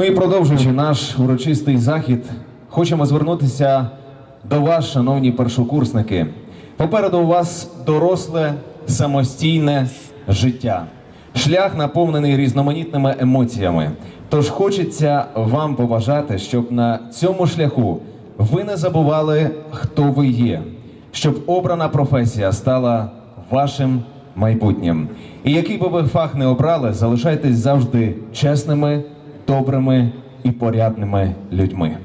Ну і продовжуючи наш урочистий захід, хочемо звернутися до вас, шановні першокурсники. Попереду у вас доросле самостійне життя, шлях наповнений різноманітними емоціями. Тож хочеться вам побажати, щоб на цьому шляху ви не забували, хто ви є, щоб обрана професія стала вашим майбутнім. І який би ви фах не обрали, залишайтесь завжди чесними, добрими і порядними людьми.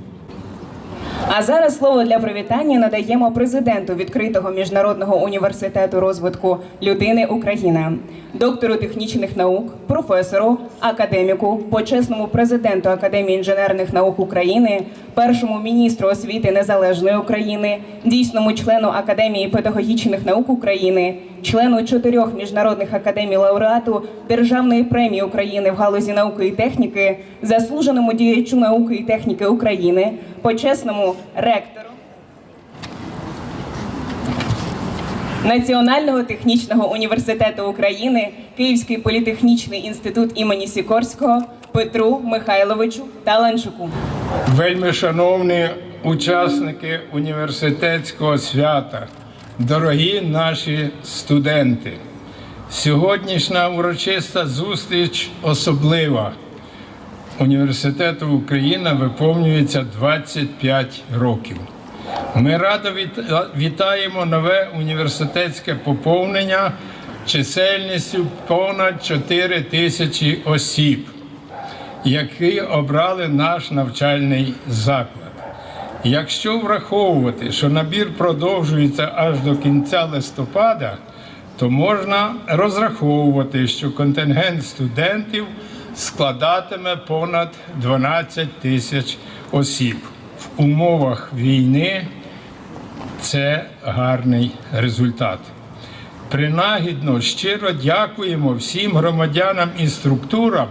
А зараз слово для привітання надаємо президенту відкритого міжнародного університету розвитку людини Україна, доктору технічних наук, професору, академіку, почесному президенту Академії інженерних наук України, першому міністру освіти Незалежної України, дійсному члену Академії педагогічних наук України, члену чотирьох міжнародних академій лауреату Державної премії України в галузі науки і техніки, заслуженому діячу науки і техніки України, почесному ректору. Національного технічного університету України, Київський політехнічний інститут імені Сікорського Петру Михайловичу Таланчуку. Вельми шановні учасники університетського свята, дорогі наші студенти, сьогоднішня урочиста зустріч особлива. Університету Україна виповнюється 25 років. Ми радо вітаємо нове університетське поповнення чисельністю понад 4 тисячі осіб які обрали наш навчальний заклад. Якщо враховувати, що набір продовжується аж до кінця листопада, то можна розраховувати, що контингент студентів складатиме понад 12 тисяч осіб. В умовах війни це гарний результат. Принагідно щиро дякуємо всім громадянам і структурам,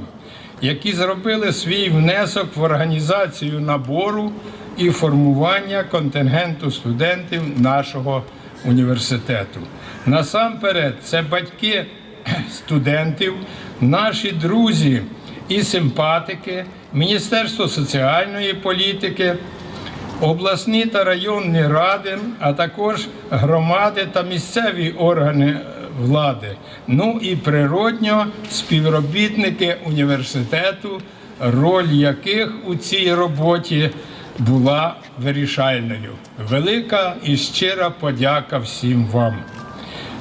які зробили свій внесок в організацію набору і формування контингенту студентів нашого університету. Насамперед, це батьки студентів, наші друзі і симпатики, Міністерство соціальної політики, обласні та районні ради, а також громади та місцеві органи влади. Ну і природньо співробітники університету, роль яких у цій роботі була вирішальною. Велика і щира подяка всім вам.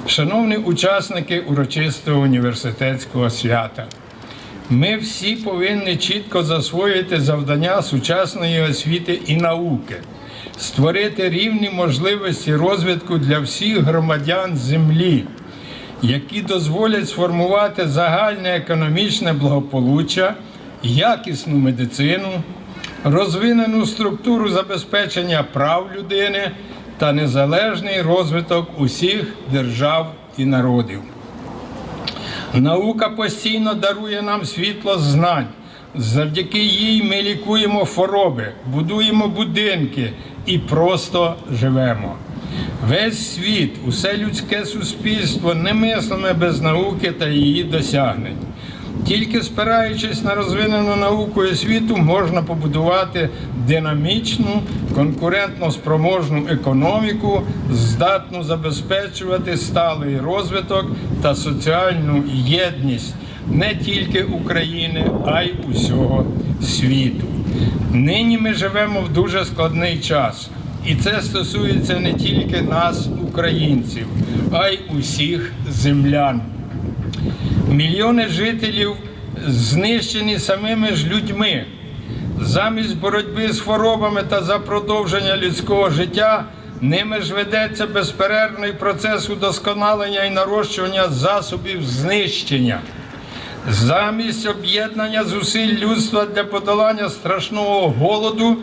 Шановні учасники урочистого університетського свята. Ми всі повинні чітко засвоїти завдання сучасної освіти і науки, створити рівні можливості розвитку для всіх громадян землі, які дозволять сформувати загальне економічне благополуччя, якісну медицину, розвинену структуру забезпечення прав людини та незалежний розвиток усіх держав і народів. Наука постійно дарує нам світло знань. Завдяки їй ми лікуємо хвороби, будуємо будинки і просто живемо. Весь світ, усе людське суспільство немислиме без науки та її досягнень. Тільки спираючись на розвинену науку і освіту, можна побудувати динамічну, конкурентно спроможну економіку, здатну забезпечувати сталий розвиток та соціальну єдність не тільки України, а й усього світу. Нині ми живемо в дуже складний час, і це стосується не тільки нас, українців, а й усіх землян. Мільйони жителів знищені самими ж людьми. Замість боротьби з хворобами та за продовження людського життя ними ж ведеться безперервний процес удосконалення і нарощування засобів знищення. Замість об'єднання зусиль людства для подолання страшного голоду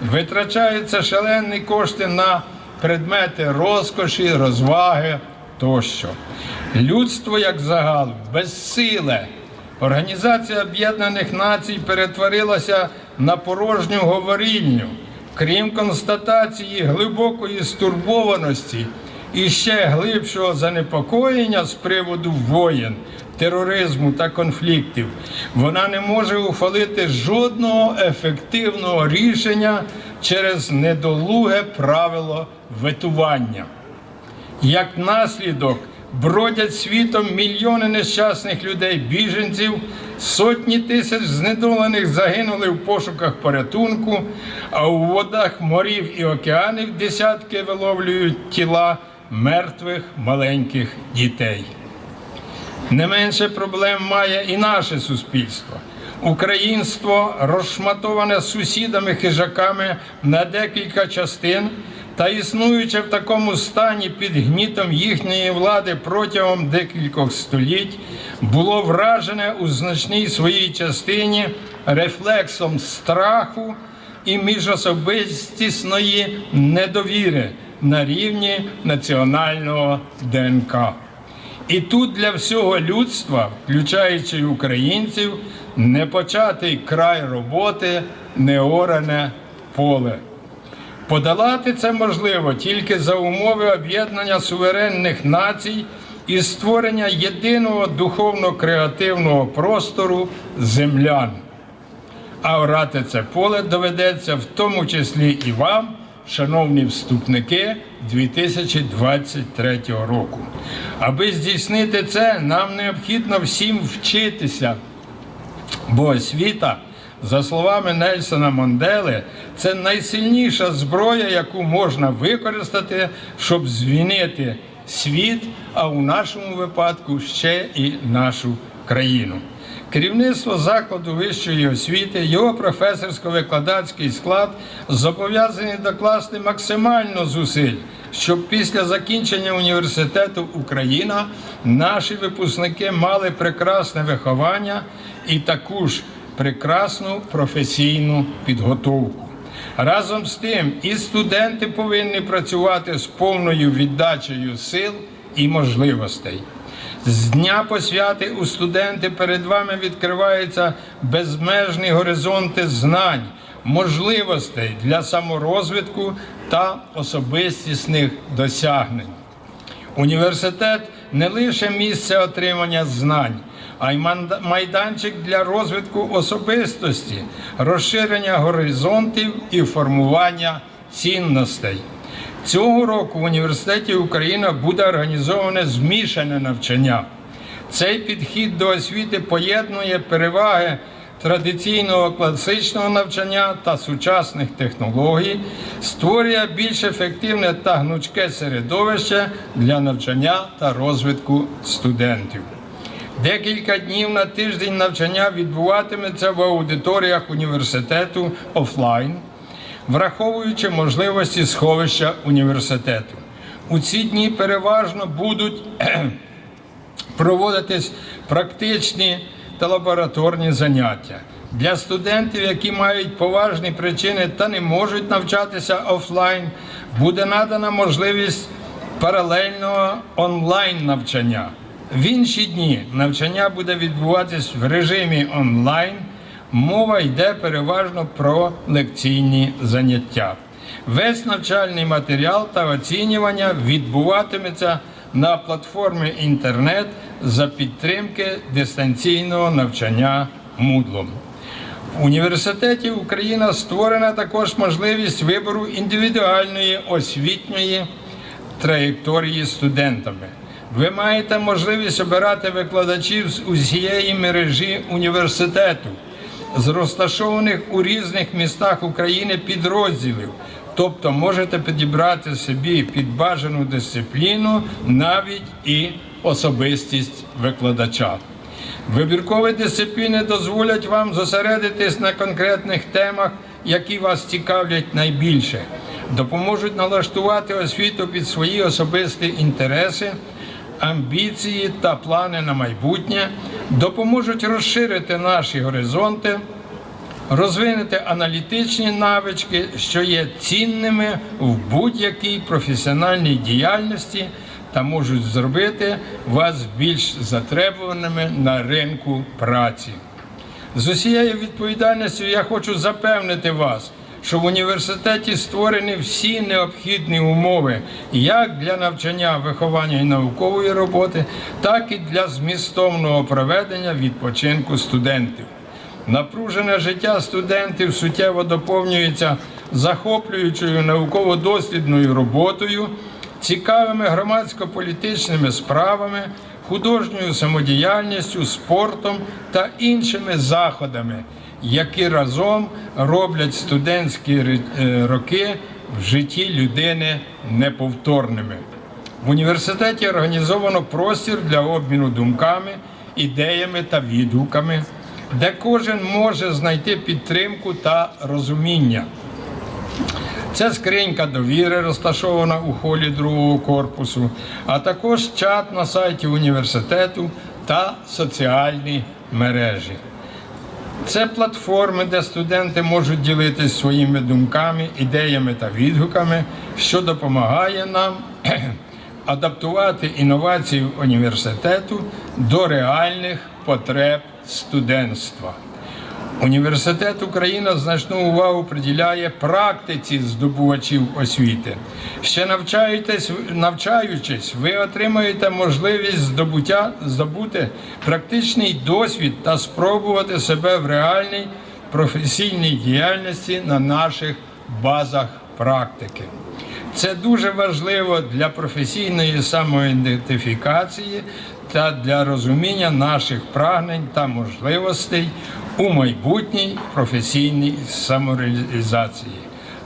витрачаються шалені кошти на предмети розкоші, розваги тощо. Людство як загал безсиле. Організація Об'єднаних Націй перетворилася на порожню говорильню. Крім констатації глибокої стурбованості і ще глибшого занепокоєння з приводу воєн, тероризму та конфліктів, вона не може ухвалити жодного ефективного рішення через недолуге правило ветування. Як наслідок бродять світом мільйони нещасних людей, біженців, сотні тисяч знедолених загинули в пошуках порятунку, а у водах морів і океанів десятки виловлюють тіла мертвих маленьких дітей. Не менше проблем має і наше суспільство. Українство розшматоване сусідами-хижаками на декілька частин та існуючи в такому стані під гнітом їхньої влади протягом декількох століть, було вражене у значній своїй частині рефлексом страху і міжособистісної недовіри на рівні національного ДНК. І тут для всього людства, включаючи українців, непочатий край роботи, неоране поле. Подолати це можливо тільки за умови об'єднання суверенних націй і створення єдиного духовно-креативного простору землян. А орати це поле доведеться в тому числі і вам, шановні вступники 2023 року. Аби здійснити це, нам необхідно всім вчитися, бо освіта, за словами Нельсона Мандели, це найсильніша зброя, яку можна використати, щоб звінити світ, а у нашому випадку ще і нашу країну. Керівництво закладу вищої освіти, його професорсько-викладацький склад зобов'язані докласти максимально зусиль, щоб після закінчення університету Україна наші випускники мали прекрасне виховання і таку ж прекрасну професійну підготовку. Разом з тим, і студенти повинні працювати з повною віддачею сил і можливостей. З дня посвяти у студенти перед вами відкриваються безмежні горизонти знань, можливостей для саморозвитку та особистісних досягнень. Університет не лише місце отримання знань, а й майданчик для розвитку особистості, розширення горизонтів і формування цінностей. Цього року в університеті Україна буде організоване змішане навчання. Цей підхід до освіти поєднує переваги традиційного класичного навчання та сучасних технологій, створює більш ефективне та гнучке середовище для навчання та розвитку студентів. Декілька днів на тиждень навчання відбуватиметься в аудиторіях університету офлайн, враховуючи можливості сховища університету. У ці дні переважно будуть проводитись практичні та лабораторні заняття. Для студентів, які мають поважні причини та не можуть навчатися офлайн, буде надана можливість паралельного онлайн навчання. В інші дні навчання буде відбуватись в режимі онлайн. Мова йде переважно про лекційні заняття. Весь навчальний матеріал та оцінювання відбуватиметься на платформі інтернет за підтримки дистанційного навчання Moodle. В університеті Україна створена також можливість вибору індивідуальної освітньої траєкторії студентами. Ви маєте можливість обирати викладачів з усієї мережі університету, з розташованих у різних містах України підрозділів. Тобто можете підібрати собі під бажану дисципліну навіть і особистість викладача. Вибіркові дисципліни дозволять вам зосередитись на конкретних темах, які вас цікавлять найбільше, допоможуть налаштувати освіту під свої особисті інтереси, амбіції та плани на майбутнє, допоможуть розширити наші горизонти, розвинути аналітичні навички, що є цінними в будь-якій професіональній діяльності та можуть зробити вас більш затребуваними на ринку праці. З усією відповідальністю я хочу запевнити вас, що в університеті створені всі необхідні умови як для навчання, виховання і наукової роботи, так і для змістовного проведення відпочинку студентів. Напружене життя студентів суттєво доповнюється захоплюючою науково-дослідною роботою, цікавими громадсько-політичними справами, художньою самодіяльністю, спортом та іншими заходами, які разом роблять студентські е, роки в житті людини неповторними. В університеті організовано простір для обміну думками, ідеями та відгуками, де кожен може знайти підтримку та розуміння. Це скринька довіри, розташована у холі другого корпусу, а також чат на сайті університету та соціальні мережі. Це платформи, де студенти можуть ділитися своїми думками, ідеями та відгуками, що допомагає нам адаптувати інновації університету до реальних потреб студентства. Університет Україна значну увагу приділяє практиці здобувачів освіти. Ще навчаєтесь, навчаючись, ви отримаєте можливість здобуття, здобути практичний досвід та спробувати себе в реальній професійній діяльності на наших базах практики. Це дуже важливо для професійної самоідентифікації та для розуміння наших прагнень та можливостей у майбутній професійній самореалізації.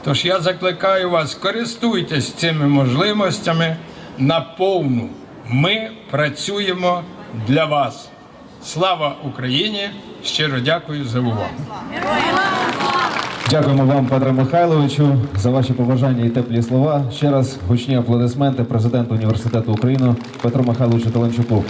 Тож я закликаю вас, користуйтесь цими можливостями наповну. Ми працюємо для вас. Слава Україні! Щиро дякую за увагу. Дякуємо вам, Петре Михайловичу, за ваші побажання і теплі слова. Ще раз гучні аплодисменти президенту університету України Петру Михайловичу Таленчуку.